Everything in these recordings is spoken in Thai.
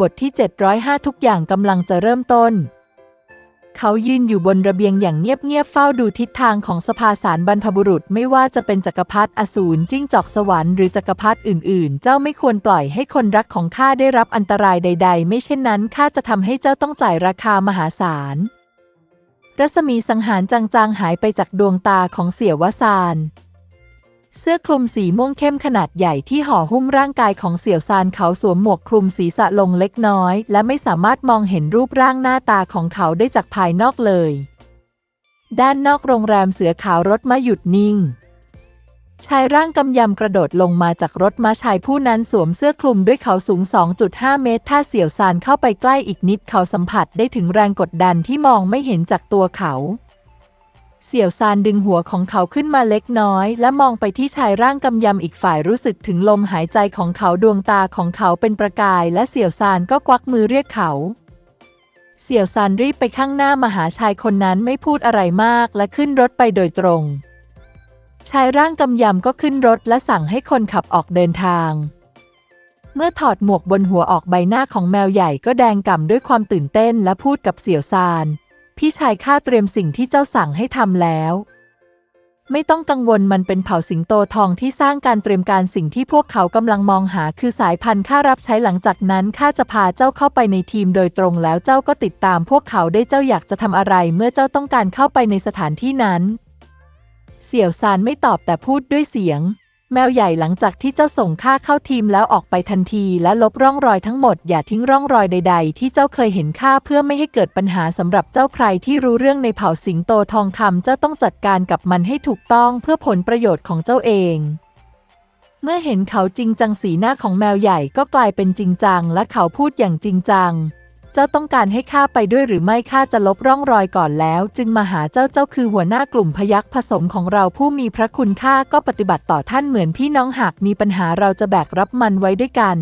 บทที่ 705 ทุกอย่างกำลังจะเริ่มต้น เขายืนอยู่บนระเบียงอย่างเงียบๆเฝ้าดูทิศทางของสภาสารบรรพบุรุษไม่ว่าจะเป็นจักรพรรดิอสูรจิ้งจอกสวรรค์หรือจักรพรรดิอื่นๆ เจ้าไม่ควรปล่อยให้คนรักของข้าได้รับอันตรายใด ๆ ไม่เช่นนั้นข้าจะทำให้เจ้าต้องจ่ายราคามหาศาล รัศมีสังหารจางๆหายไปจากดวงตาของเสี่ยววสาน เสื้อคลุมสีม่วงเข้มขนาดใหญ่ที่ห่อหุ้มร่างกายของเสี่ยวซานเขาสวมหมวกคลุมศีรษะลงเล็กน้อย และไม่สามารถมองเห็นรูปร่างหน้าตาของเขาได้จากภายนอกเลย ด้านนอกโรงแรมเสือขาวรถมาหยุดนิ่ง ชายร่างกำยำกระโดดลงมาจากรถมาชายผู้นั้นสวมเสื้อคลุมด้วยเขาสูง 2.5 เมตร ถ้าเสี่ยวซานเข้าไปใกล้อีกนิดเขาสัมผัสได้ถึงแรงกดดันที่มองไม่เห็นจากตัวเขา เสี่ยวซานดึงหัวของเขาขึ้นมาเล็กน้อย และมองไปที่ชายร่างกำยำอีกฝ่ายรู้สึกถึงลมหายใจของเขาดวงตาของเขาเป็นประกาย และเสี่ยวซานก็ควักมือเรียกเขา เสี่ยวซานรีบไปข้างหน้ามาหาชายคนนั้นไม่พูดอะไรมากและขึ้นรถไปโดยตรง ชายร่างกำยำก็ขึ้นรถและสั่งให้คนขับออกเดินทาง เมื่อถอดหมวกบนหัวออกใบหน้าของแมวใหญ่ก็แดงก่ำด้วยความตื่นเต้นและพูดกับเสี่ยวซาน พี่ชายข้าเตรียมสิ่งที่เจ้าสั่งให้ทำแล้ว ไม่ต้องกังวลมันเป็นเผ่าสิงโตทองที่สร้างการเตรียมการสิ่งที่พวกเขากำลังมองหาคือสายพันธุ์ข้ารับใช้หลังจากนั้นข้าจะพาเจ้าเข้าไปในทีมโดยตรงแล้วเจ้าก็ติดตามพวกเขาได้เจ้าอยากจะทำอะไรเมื่อเจ้าต้องการเข้าไปในสถานที่นั้น เสี่ยวซานไม่ตอบแต่พูดด้วยเสียง แมวใหญ่หลังจากที่เจ้าส่งข้าเข้าทีมแล้วออกไปทันทีและลบร่องรอยทั้งหมดอย่าทิ้งร่องรอยใด ๆ ที่เจ้าเคยเห็นข้าเพื่อไม่ให้เกิดปัญหาสำหรับเจ้าใครที่รู้เรื่องในเผ่าสิงโตทองคำเจ้าต้องจัดการกับมันให้ถูกต้องเพื่อผลประโยชน์ของเจ้าเอง เมื่อเห็นเขาจริงจังสีหน้าของแมวใหญ่ก็กลายเป็นจริงจังและเขาพูดอย่างจริงจัง เจ้าต้องการให้ข้าไปด้วยหรือไม่ข้าจะลบร่องรอยก่อนแล้ว จึงมาหาเจ้าเจ้าคือหัวหน้ากลุ่มพยักผสมของเราผู้มีพระคุณข้าก็ปฏิบัติต่อท่านเหมือนพี่น้องหากมีปัญหาเราจะแบกรับมันไว้ด้วยกัน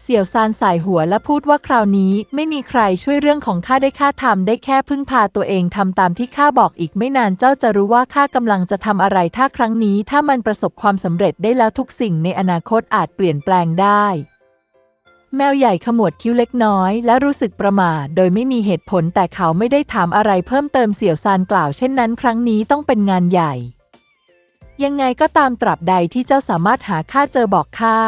เสี่ยวซานสายหัวและพูดว่าคราวนี้ไม่มีใครช่วยเรื่องของข้าได้ข้าทำได้แค่พึ่งพาตัวเองทำตามที่ข้าบอกอีกไม่นานเจ้าจะรู้ว่าข้ากำลังจะทำอะไรถ้าครั้งนี้ถ้ามันประสบความสำเร็จได้แล้วทุกสิ่งในอนาคตอาจเปลี่ยนแปลงได้ แมวใหญ่ขมวดคิ้วเล็กน้อยและรู้สึกประหม่าโดยไม่มีเหตุผลแต่เขาไม่ได้ถามอะไรเพิ่มเติมเสี่ยวซานกล่าวเช่นนั้นครั้งนี้ต้องเป็นงานใหญ่ ยังไงก็ตามตราบใดที่เจ้าสามารถหาข้าเจอบอกข้า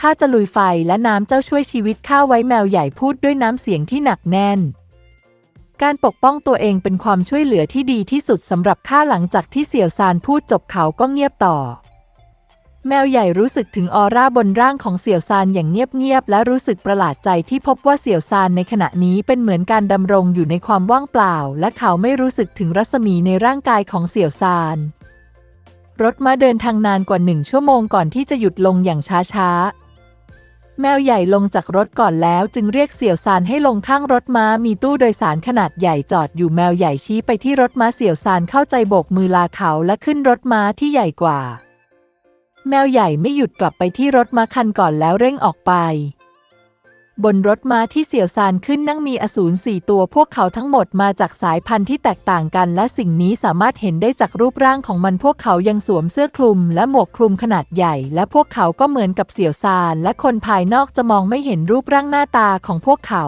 ข้าจะลุยไฟและน้ำเจ้าช่วยชีวิตข้าไว้แมวใหญ่พูดด้วยน้ำเสียงที่หนักแน่น การปกป้องตัวเองเป็นความช่วยเหลือที่ดีที่สุดสำหรับข้าหลังจากที่เสี่ยวซานพูดจบเขาก็เงียบต่อ แมวใหญ่รู้สึกถึงออร่าบนร่างของเสี่ยวซานอย่างเงียบๆ และรู้สึกประหลาดใจที่พบว่าเสี่ยวซานในขณะนี้เป็นเหมือนการดำรงอยู่ในความว่างเปล่า และเขาไม่รู้สึกถึงรัศมีในร่างกายของเสี่ยวซาน รถมาเดินทางนานกว่าหนึ่งชั่วโมงก่อนที่จะหยุดลงอย่างช้าๆ แมวใหญ่ลงจากรถก่อนแล้วจึงเรียกเสี่ยวซานให้ลงข้างรถม้ามีตู้โดยสารขนาดใหญ่จอดอยู่แมวใหญ่ชี้ไปที่รถม้าเสี่ยวซานเข้าใจโบกมือลาเขาและขึ้นรถม้าที่ใหญ่กว่า แมวใหญ่ไม่หยุดกลับไปที่รถม้าคันก่อนแล้วเร่งออกไป บนรถม้าที่เสี่ยวซานขึ้นนั่งมีอสูรสี่ตัวพวกเขาทั้งหมดมาจากสายพันธุ์ที่แตกต่างกัน และสิ่งนี้สามารถเห็นได้จากรูปร่างของมันพวกเขายังสวมเสื้อคลุม และหมวกคลุมขนาดใหญ่ และพวกเขาก็เหมือนกับเสี่ยวซาน และคนภายนอกจะมองไม่เห็นรูปร่างหน้าตาของพวกเขา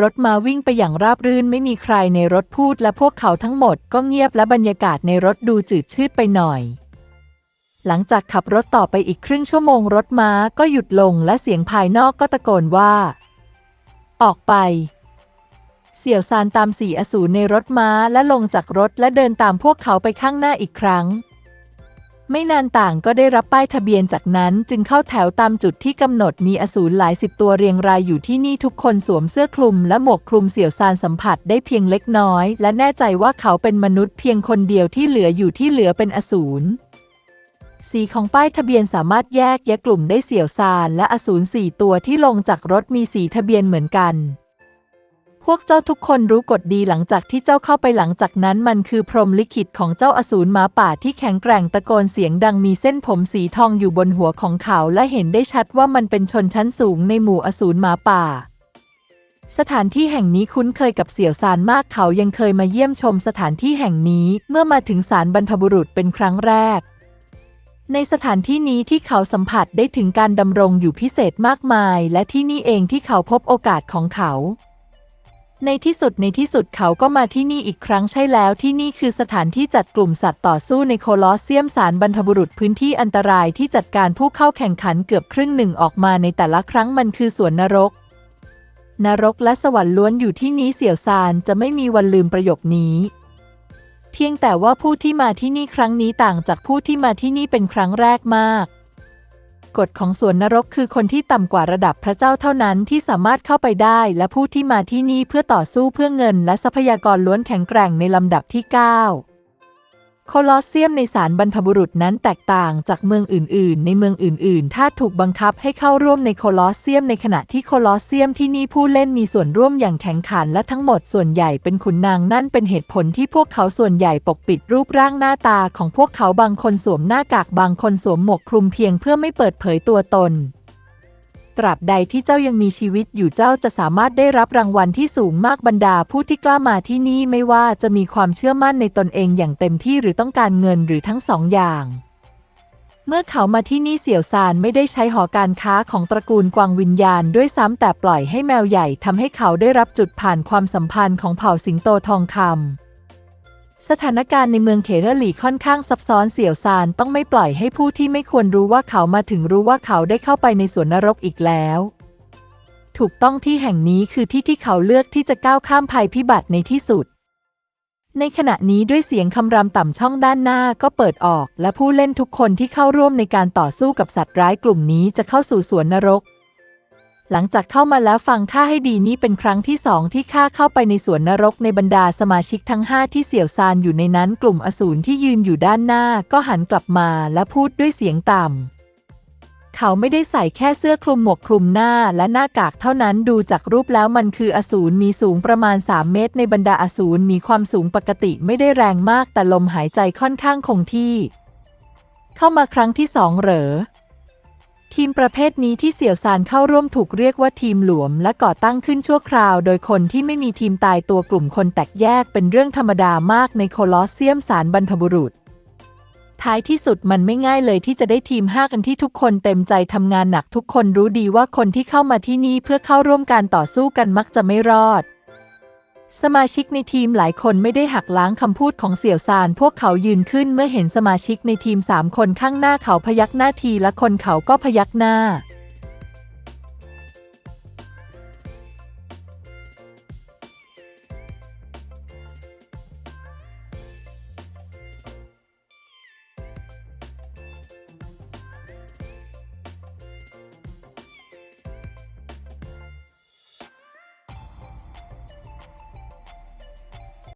รถมาวิ่งไปอย่างราบรื่นไม่มีใครในรถพูดและพวกเขาทั้งหมดก็เงียบและบรรยากาศในรถดูจืดชืดไปหน่อย หลังจากขับรถต่อไปอีกครึ่งชั่วโมงรถม้าก็หยุดลงและเสียงภายนอกก็ตะโกนว่า ออกไป เสี่ยวซานตามสี่อสูรในรถม้าและลงจากรถและเดินตามพวกเขาไปข้างหน้าอีกครั้ง ไม่นานต่างก็ได้รับป้ายทะเบียนจากนั้นจึงเข้าแถวตามจุดที่กำหนดมีอสูรหลายสิบตัวเรียงรายอยู่ที่นี่ทุกคนสวมเสื้อคลุมและหมวกคลุมเสี่ยวซานสัมผัสได้เพียงเล็กน้อย และแน่ใจว่าเขาเป็นมนุษย์เพียงคนเดียวที่เหลืออยู่ที่เหลือเป็นอสูร สีของป้ายทะเบียนสามารถแยกแยะกลุ่มได้เสี่ยวซานและอสูรสี่ตัวที่ลงจากรถมีสีทะเบียนเหมือนกัน พวกเจ้าทุกคนรู้กฎดีหลังจากที่เจ้าเข้าไปหลังจากนั้นมันคือพรหมลิขิตของเจ้าอสูรหมาป่าที่แข็งแกร่งตะโกนเสียงดังมีเส้นผมสีทองอยู่บนหัวของเขาและเห็นได้ชัดว่ามันเป็นชนชั้นสูงในหมู่อสูรหมาป่าสถานที่แห่งนี้คุ้นเคยกับเสี่ยวซานมากเขายังเคยมาเยี่ยมชมสถานที่แห่งนี้เมื่อมาถึงศาลบรรพบุรุษเป็นครั้งแรก ในสถานที่นี้ที่เขาสัมผัสได้ถึงการดำรงอยู่พิเศษมากมาย และที่นี่เองที่เขาพบโอกาสของเขา ในที่สุดในที่สุดเขาก็มาที่นี่อีกครั้งใช่แล้วที่นี่คือสถานที่จัดกลุ่มสัตว์ต่อสู้ในโคลอสเซียมสารบรรพบุรุษพื้นที่อันตรายที่จัดการผู้เข้าแข่งขันเกือบครึ่งหนึ่งออกมาในแต่ละครั้งมันคือสวนนรก นรกและสวรรค์ล้วนอยู่ที่นี้เสี่ยวซานจะไม่มีวันลืมประโยคนี้ เพียงแต่ว่าผู้ที่มาที่นี่ครั้งนี้ต่างจากผู้ที่มาที่นี่เป็นครั้งแรกมาก กฎของสวนนรกคือคนที่ต่ำกว่าระดับพระเจ้าเท่านั้นที่สามารถเข้าไปได้ และผู้ที่มาที่นี่เพื่อต่อสู้เพื่อเงิน และทรัพยากรล้วนแข็งแกร่งในลำดับที่ 9 โคลอสเซียมในสารบรรพบุรุษนั้นแตกต่างจากเมืองอื่น ๆ ในเมืองอื่น ๆ ถ้าถูกบังคับให้เข้าร่วมในโคลอสเซียมในขณะที่โคลอสเซียมที่นี่ผู้เล่นมีส่วนร่วมอย่างแข็งขันและทั้งหมดส่วนใหญ่เป็นขุนนางนั่นเป็นเหตุผลที่พวกเขาส่วนใหญ่ปกปิดรูปร่างหน้าตาของพวกเขาบางคนสวมหน้ากากบางคนสวมหมวกคลุมเพียงเพื่อไม่เปิดเผยตัวตน ตราบใดที่เจ้ายังมีชีวิตอยู่เจ้าจะสามารถได้รับรางวัลที่สูงมากบรรดาผู้ที่กล้ามาที่นี่ไม่ว่าจะมีความเชื่อมั่นในตนเองอย่างเต็มที่หรือต้องการเงินหรือทั้งสองอย่าง เมื่อเขามาที่นี่เสี่ยวซานไม่ได้ใช้หอการค้าของตระกูลกวางวิญญาณด้วยซ้ำแต่ปล่อยให้แมวใหญ่ทำให้เขาได้รับจุดผ่านความสัมพันธ์ของเผ่าสิงโตทองคำ สถานการณ์ในเมืองเขเรหลีค่อนข้างซับซ้อนเสี่ยวซานต้องไม่ปล่อยให้ผู้ที่ไม่ควรรู้ว่าเขามาถึงรู้ว่าเขาได้เข้าไปในสวนนรกอีกแล้ว ถูกต้องที่แห่งนี้คือที่ที่เขาเลือกที่จะก้าวข้ามภัยพิบัติในที่สุด ในขณะนี้ด้วยเสียงคำรามต่ำช่องด้านหน้าก็เปิดออก และผู้เล่นทุกคนที่เข้าร่วมในการต่อสู้กับสัตว์ร้ายกลุ่มนี้จะเข้าสู่สวนนรก หลังจากเข้ามาแล้วฟังข้าให้ดีนี่เป็นครั้งที่สองที่ข้าเข้าไปในสวนนรกในบรรดาสมาชิกทั้งห้าที่เสี่ยวซานอยู่ในนั้นกลุ่มอสูรที่ยืนอยู่ด้านหน้าก็หันกลับมาและพูดด้วยเสียงต่ำ เขาไม่ได้ใส่แค่เสื้อคลุมหมวกคลุมหน้าและหน้ากากเท่านั้นดูจากรูปแล้วมันคืออสูรมีสูงประมาณ 3 เมตร ในบรรดาอสูรมีความสูงปกติไม่ได้แรงมากแต่ลมหายใจค่อนข้างคงที่ เข้ามาครั้งที่สองเหรอ ทีมประเภทนี้ที่เสี่ยวซานเข้าร่วมถูกเรียกว่าทีมหลวม และก่อตั้งขึ้นชั่วคราว โดยคนที่ไม่มีทีมตายตัวกลุ่มคนแตกแยกเป็นเรื่องธรรมดามากในโคลอสเซียมสารบรรพบุรุษ ท้ายที่สุดมันไม่ง่ายเลยที่จะได้ทีมห้ากันที่ทุกคนเต็มใจทำงานหนักทุกคนรู้ดีว่าคนที่เข้ามาที่นี่เพื่อเข้าร่วมการต่อสู้กันมักจะไม่รอด สมาชิกในทีมหลายคนไม่ได้หักล้างคำพูดของเสี่ยวซาน พวกเขายืนขึ้นเมื่อเห็นสมาชิกในทีมสามคนข้างหน้าเขาพยักหน้าทีและคนเขาก็พยักหน้า